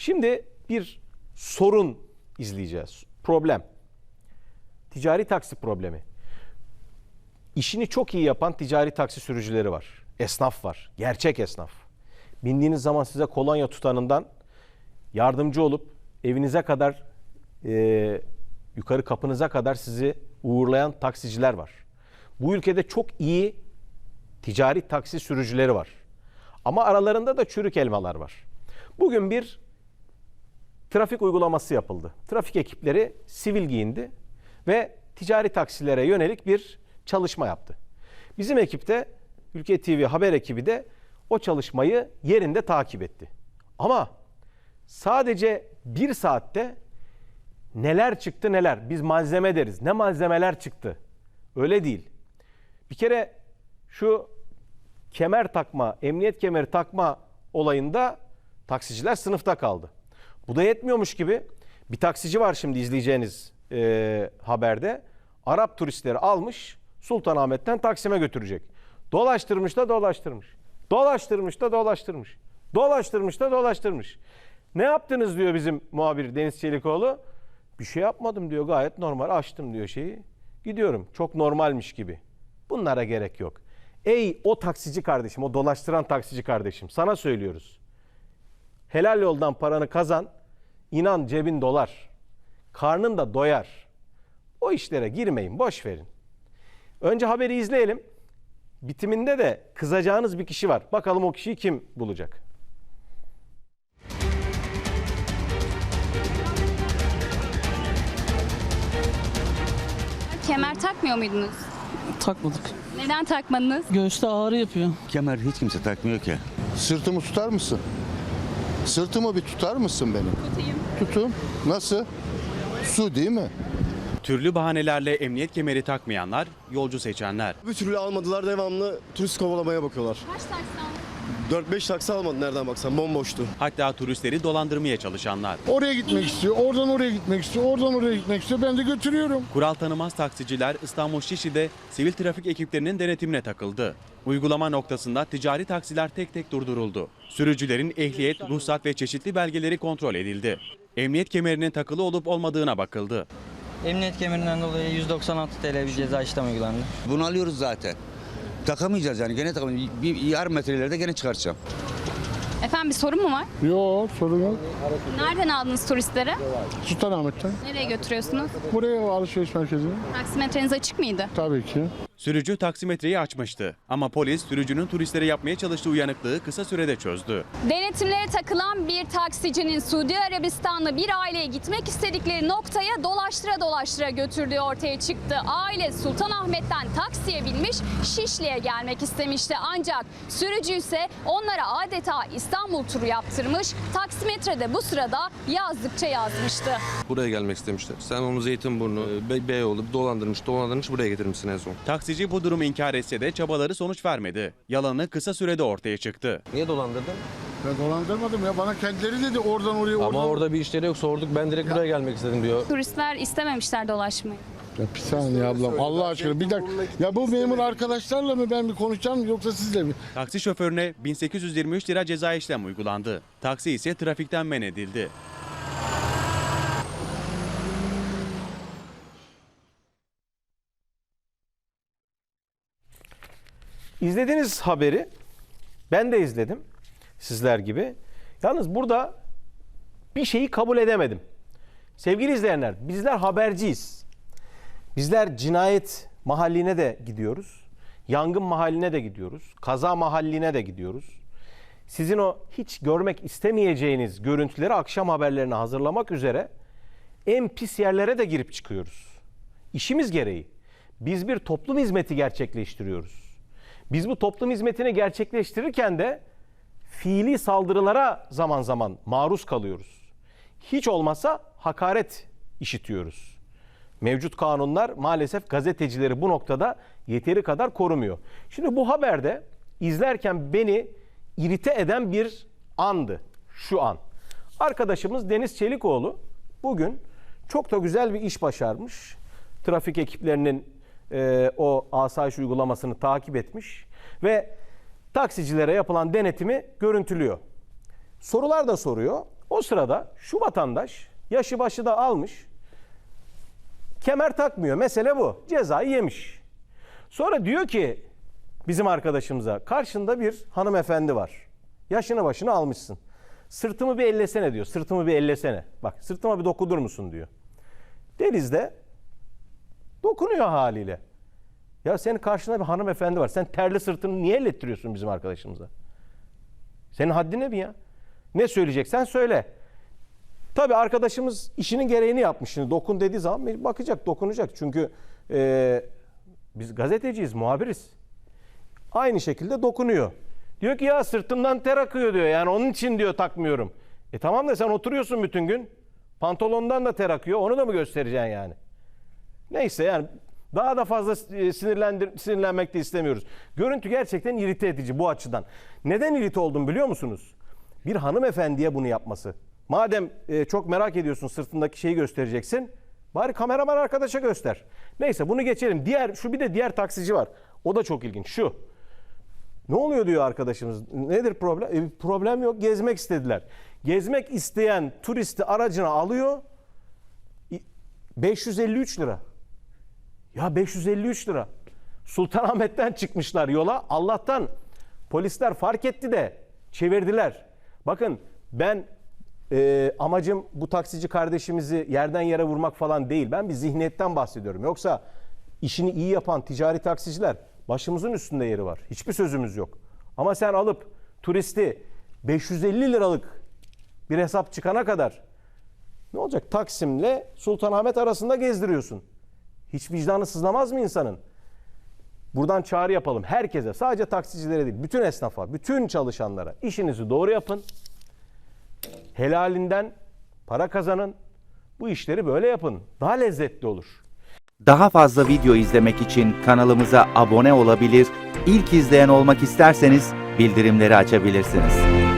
Şimdi bir sorun izleyeceğiz. Problem. Ticari taksi problemi. İşini çok iyi yapan ticari taksi sürücüleri var. Esnaf var. Gerçek esnaf. Bindiğiniz zaman size kolonya tutanından yardımcı olup evinize kadar e, yukarı kapınıza kadar sizi uğurlayan taksiciler var. Bu ülkede çok iyi ticari taksi sürücüleri var. Ama aralarında da çürük elmalar var. Bugün bir trafik uygulaması yapıldı. Trafik ekipleri sivil giyindi ve ticari taksilere yönelik bir çalışma yaptı. Bizim ekipte Ülke TV haber ekibi de o çalışmayı yerinde takip etti. Ama sadece bir saatte neler çıktı neler. Biz malzeme deriz. Ne malzemeler çıktı? Öyle değil. Bir kere şu kemer takma, emniyet kemeri takma olayında taksiciler sınıfta kaldı. Bu da yetmiyormuş gibi bir taksici var şimdi izleyeceğiniz e, haberde. Arap turistleri almış Sultanahmet'ten Taksim'e götürecek. Dolaştırmış da dolaştırmış. Dolaştırmış da dolaştırmış. Dolaştırmış da dolaştırmış. Ne yaptınız diyor bizim muhabir Deniz Çelikoğlu. Bir şey yapmadım diyor gayet normal açtım diyor şeyi. Gidiyorum çok normalmiş gibi. Bunlara gerek yok. Ey o taksici kardeşim o dolaştıran taksici kardeşim sana söylüyoruz. Helal yoldan paranı kazan. İnan cebin dolar. Karnın da doyar. O işlere girmeyin boş verin. Önce haberi izleyelim. Bitiminde de kızacağınız bir kişi var. Bakalım o kişiyi kim bulacak? Kemer takmıyor muydunuz? Takmadık. Neden takmadınız? Göğüste ağrı yapıyor. Kemer hiç kimse takmıyor ki. Sırtımı tutar mısın? Sırtımı bir tutar mısın benim? Tutayım. Tutun. Nasıl? Su değil mi? Türlü bahanelerle emniyet kemeri takmayanlar, yolcu seçenler. Bir türlü almadılar devamlı turist kovalamaya bakıyorlar. Kaç taksi aldın? 4-5 taksi almadı nereden baksan bomboştu. Hatta turistleri dolandırmaya çalışanlar. Oraya gitmek istiyor, oradan oraya gitmek istiyor, oradan oraya gitmek istiyor. Ben de götürüyorum. Kural tanımaz taksiciler İstanbul Şişli'de sivil trafik ekiplerinin denetimine takıldı. Uygulama noktasında ticari taksiler tek tek durduruldu. Sürücülerin ehliyet, ruhsat ve çeşitli belgeleri kontrol edildi. Emniyet kemerinin takılı olup olmadığına bakıldı. Emniyet kemerinden dolayı 196 TL bir ceza işlem uygulandı. Bunu alıyoruz zaten. Takamayacağız yani gene takamayacağız. Bir yarım metrelerde gene çıkartacağım. Efendim bir sorun mu var? Yok, sorun yok. Nereden aldınız turistleri? Sultanahmet'ten. Nereye götürüyorsunuz? Buraya alışveriş merkezine. Taksimetreniz açık mıydı? Tabii ki. Sürücü taksimetreyi açmıştı. Ama polis sürücünün turistlere yapmaya çalıştığı uyanıklığı kısa sürede çözdü. Denetimlere takılan bir taksicinin Suudi Arabistan'la bir aileye gitmek istedikleri noktaya dolaştıra dolaştıra götürdüğü ortaya çıktı. Aile Sultanahmet'ten taksiye binmiş Şişli'ye gelmek istemişti. Ancak sürücü ise onlara adeta İstanbul turu yaptırmış. Taksimetre de bu sırada yazdıkça yazmıştı. Buraya gelmek istemişler. Sen onu Zeytinburnu, Be Beyoğlu dolandırmış, dolandırmış buraya getirmişsin en son. Taksici bu durumu inkar etse de çabaları sonuç vermedi. Yalanı kısa sürede ortaya çıktı. Niye dolandırdın? Ben dolandırmadım ya. Bana kendileri dedi oradan oraya oradan. Ama orada bir işleri yok sorduk. Ben direkt buraya gelmek istedim diyor. Turistler istememişler dolaşmayı. Ya bir saniye ablam. Allah aşkına bir dakika. Ya bu memur arkadaşlarla mı ben bir konuşacağım yoksa sizle mi? Taksi şoförüne 1823 lira ceza işlem uygulandı. Taksi ise trafikten men edildi. İzlediğiniz haberi ben de izledim sizler gibi. Yalnız burada bir şeyi kabul edemedim. Sevgili izleyenler bizler haberciyiz. Bizler cinayet mahalline de gidiyoruz. Yangın mahalline de gidiyoruz. Kaza mahalline de gidiyoruz. Sizin o hiç görmek istemeyeceğiniz görüntüleri akşam haberlerine hazırlamak üzere en pis yerlere de girip çıkıyoruz. İşimiz gereği. Biz bir toplum hizmeti gerçekleştiriyoruz. Biz bu toplum hizmetini gerçekleştirirken de fiili saldırılara zaman zaman maruz kalıyoruz. Hiç olmazsa hakaret işitiyoruz. Mevcut kanunlar maalesef gazetecileri bu noktada yeteri kadar korumuyor. Şimdi bu haberde izlerken beni irite eden bir andı şu an. Arkadaşımız Deniz Çelikoğlu bugün çok da güzel bir iş başarmış. Trafik ekiplerinin e, o asayiş uygulamasını takip etmiş ve taksicilere yapılan denetimi görüntülüyor. Sorular da soruyor. O sırada şu vatandaş yaşı başı da almış. Kemer takmıyor. Mesele bu. Cezayı yemiş. Sonra diyor ki bizim arkadaşımıza karşında bir hanımefendi var. Yaşını başını almışsın. Sırtımı bir ellesene diyor. Sırtımı bir ellesene. Bak sırtıma bir dokudur musun diyor. Deniz de dokunuyor haliyle. Ya senin karşında bir hanımefendi var. Sen terli sırtını niye ellettiriyorsun bizim arkadaşımıza? Senin haddin ne mi ya? Ne söyleyeceksen söyle. Tabii arkadaşımız işinin gereğini yapmış. Şimdi dokun dediği zaman bakacak, dokunacak. Çünkü e, biz gazeteciyiz, muhabiriz. Aynı şekilde dokunuyor. Diyor ki ya sırtımdan ter akıyor diyor. Yani onun için diyor takmıyorum. E tamam da sen oturuyorsun bütün gün. Pantolondan da ter akıyor. Onu da mı göstereceksin yani? Neyse yani daha da fazla e, sinirlendir, sinirlenmek de istemiyoruz. Görüntü gerçekten irite edici bu açıdan. Neden irite oldum biliyor musunuz? Bir hanımefendiye bunu yapması. Madem e, çok merak ediyorsun sırtındaki şeyi göstereceksin. Bari kameraman arkadaşa göster. Neyse bunu geçelim. Diğer şu bir de diğer taksici var. O da çok ilginç. Şu. Ne oluyor diyor arkadaşımız. Nedir problem? E, problem yok. Gezmek istediler. Gezmek isteyen turisti aracına alıyor. İ- 553 lira. Ya 553 lira. Sultanahmet'ten çıkmışlar yola. Allah'tan polisler fark etti de çevirdiler. Bakın ben e, amacım bu taksici kardeşimizi yerden yere vurmak falan değil. Ben bir zihniyetten bahsediyorum. Yoksa işini iyi yapan ticari taksiciler başımızın üstünde yeri var. Hiçbir sözümüz yok. Ama sen alıp turisti 550 liralık bir hesap çıkana kadar ne olacak? Taksim'le Sultanahmet arasında gezdiriyorsun. Hiç vicdanı sızlamaz mı insanın? Buradan çağrı yapalım herkese, sadece taksicilere değil, bütün esnafa, bütün çalışanlara. işinizi doğru yapın. Helalinden para kazanın. Bu işleri böyle yapın. Daha lezzetli olur. Daha fazla video izlemek için kanalımıza abone olabilir, ilk izleyen olmak isterseniz bildirimleri açabilirsiniz.